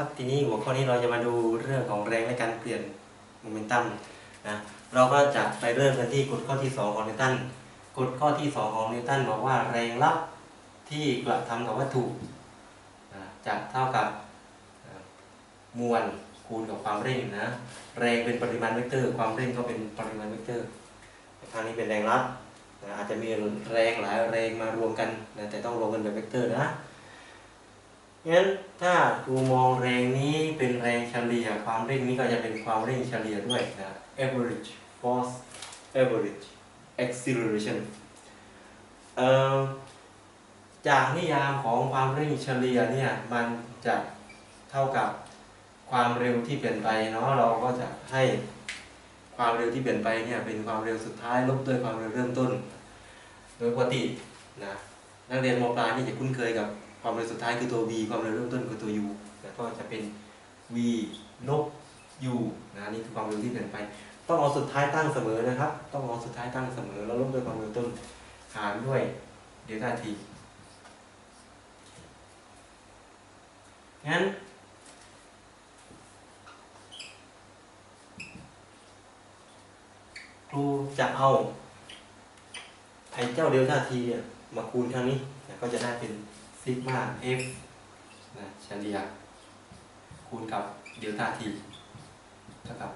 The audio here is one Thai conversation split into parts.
ครับทีนี้หัวข้อนี้เราจะมาดูเรื่องของแรงและการเปลี่ยนโมเมนตัมนะเราก็จะไปเริ่มกันที่กฎข้อที่ 2 ของนิวตันกฎข้อที่ 2 ของนิวตันบอกว่าแรงรับที่กระทำกับวัตถุนะจะเท่ากับมวลคูณกับความเร่งนะแรงเป็นปริมาณเวกเตอร์ ความเร่งก็เป็นปริมาณเวกเตอร์คราวนี้เป็นแรงรับนะอาจจะมีแรงหลายแรงมารวมกันนะแต่ต้องรวมกันแบบเวกเตอร์นะ งั้นถ้าครูมองแรงนี้เป็นแรงเฉลี่ยความเร่งนี้ก็จะเป็นความเร่งเฉลี่ยด้วยนะ average force average acceleration จากนิยามของความเร่งเฉลี่ยเนี่ยมันจะเท่ากับความเร็วที่เปลี่ยนไปเนาะเราก็จะให้ความเร็วที่เปลี่ยนไปเนี่ยเป็นความเร็วสุดท้ายลบด้วยความเร็วเริ่มต้น โดยปกตินะนักเรียนมปลายนี่จะคุ้นเคยกับ ความเร็วสุดท้ายคือตัว v ความเร็วเริ่มต้นคือตัว u แล้วก็จะเป็น v ลบ u นะนี่คือความเร็วที่เปลี่ยนไป ต้องเอาสุดท้ายตั้งเสมอนะครับ ต้องเอาสุดท้ายตั้งเสมอ แล้วลบด้วยความเร็วต้นหารด้วยเดลต้าทีงั้นครูจะเอาไอ้เจ้าเดลต้าทีเนี่ยมาคูณครั้งนี้ก็จะได้เป็น ซิกมา f นะเฉลี่ยคูณกับเดลต้า t เท่ากับ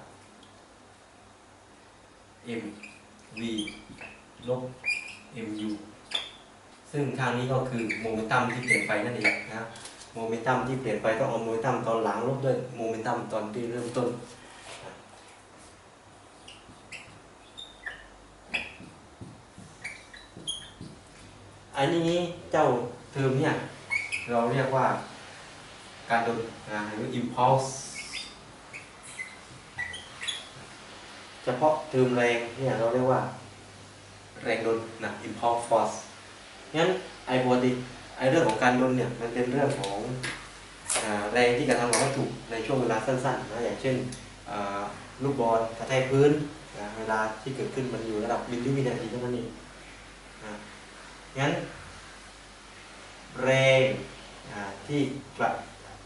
m v ลบ mu ซึ่งทางนี้ก็คือโมเมนตัมที่เปลี่ยนไปนั่นเองนะโมเมนตัมที่เปลี่ยนไปต้องเอาโมเมนตัมตอนหลังลบด้วยโมเมนตัมตอนที่เริ่มต้นอันนี้เจ้า เทอมเนี่ยเราเรียกว่าการดนนะหรือ impulse เฉพาะเทอมแรงเนี่ยเราเรียกว่า แรงดนนะ impulse force งั้นไอ้ปกติไอ้เรื่องของการดนเนี่ยมันเป็นเรื่องของอแรงที่กระทำกับวัตถุในช่วงเวลาสั้นๆนะอย่างเช่นลูกบอลกระแทกพื้นนะเวลาที่เกิดขึ้นมันอยู่ระดับมิลลิวินาทีเท่านั้นเองนะงั้น แรงที่กระ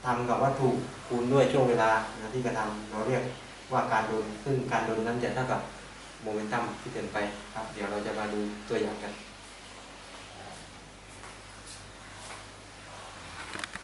ทำกับวัตถุคูณด้วยช่วงเวลาที่กระทำเราเรียกว่าการโดนซึ่งการโดนนั้นจะเท่ากับโมเมนตัมที่เปลี่ยนไปครับ เดี๋ยวเราจะมาดูตัวอย่างกัน